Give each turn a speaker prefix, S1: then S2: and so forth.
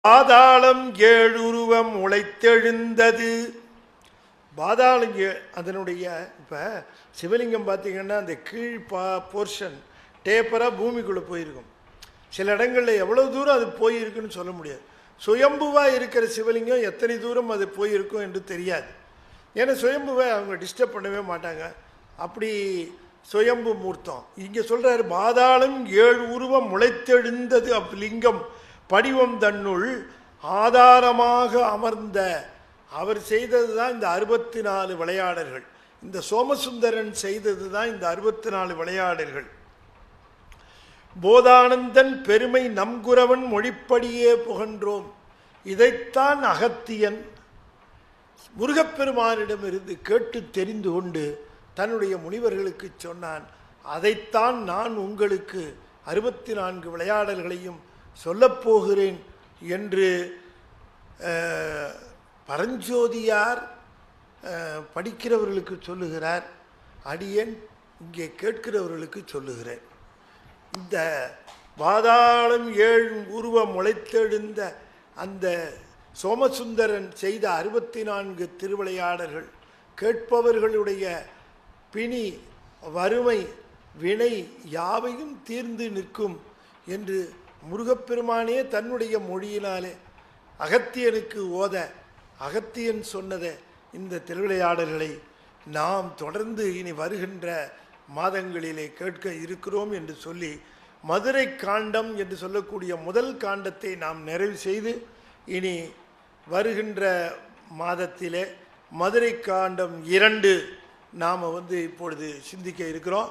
S1: பாதாளம் ஏழுருவம் உழைத்தெழுந்தது. பாதாளம் ஏ- அதனுடைய இப்போ சிவலிங்கம் பார்த்தீங்கன்னா அந்த கீழ் பா போர்ஷன் டேப்பராக பூமிக்குள்ளே போயிருக்கும். சில இடங்களில் எவ்வளோ தூரம் அது போயிருக்குன்னு சொல்ல முடியாது. சுயம்புவாக இருக்கிற சிவலிங்கம் எத்தனை தூரம் அது போயிருக்கும் என்று தெரியாது. ஏன்னா சுயம்புவை அவங்க டிஸ்டர்ப் பண்ணவே மாட்டாங்க. அப்படி சுயம்பு மூர்த்தம். இங்கே சொல்கிறாரு பாதாளம் ஏழு உருவம் முளைத்தெழுந்தது அவ்லிங்கம் படிவம் தன்னுள் ஆதாரமாக அமர்ந்த அவர் செய்தது தான் இந்த அறுபத்தி நாலு விளையாடல்கள். இந்த சோமசுந்தரன் செய்தது தான் இந்த அறுபத்தி நாலு விளையாடல்கள். போதானந்தன் பெருமை நம்குரவன் மொழிப்படியே புகன்றோம். இதைத்தான் அகத்தியன் முருகப்பெருமானிடமிருந்து கேட்டு தெரிந்து கொண்டு தன்னுடைய முனிவர்களுக்கு சொன்னான் அதைத்தான் நான் உங்களுக்கு அறுபத்தி நான்கு விளையாடல்களையும் சொல்லப்போகிறேன் என்று பரஞ்சோதியார் படிக்கிறவர்களுக்கு சொல்லுகிறார். அடியன் இங்கே கேட்கிறவர்களுக்கு சொல்லுகிறேன். இந்த பாதாளம் ஏழும் உருவம் முளைத்தெழுந்த அந்த சோமசுந்தரன் செய்த அறுபத்தி நான்கு திருவிளையாடல்கள் கேட்பவர்களுடைய பிணி வறுமை வினை யாவையும் தீர்ந்து நிற்கும் என்று முருகப்பெருமானே தன்னுடைய மொழியினாலே அகத்தியனுக்கு ஓத அகத்தியன் சொன்னதை இந்த திருவிளையாடல்களை நாம் தொடர்ந்து இனி வருகின்ற மாதங்களிலே கேட்க இருக்கிறோம் என்று சொல்லி மதுரை காண்டம் என்று சொல்லக்கூடிய முதல் காண்டத்தை நாம் நிறைவு செய்து இனி வருகின்ற மாதத்திலே மதுரை காண்டம் இரண்டு நாம் வந்து இப்பொழுது சிந்திக்க இருக்கிறோம்.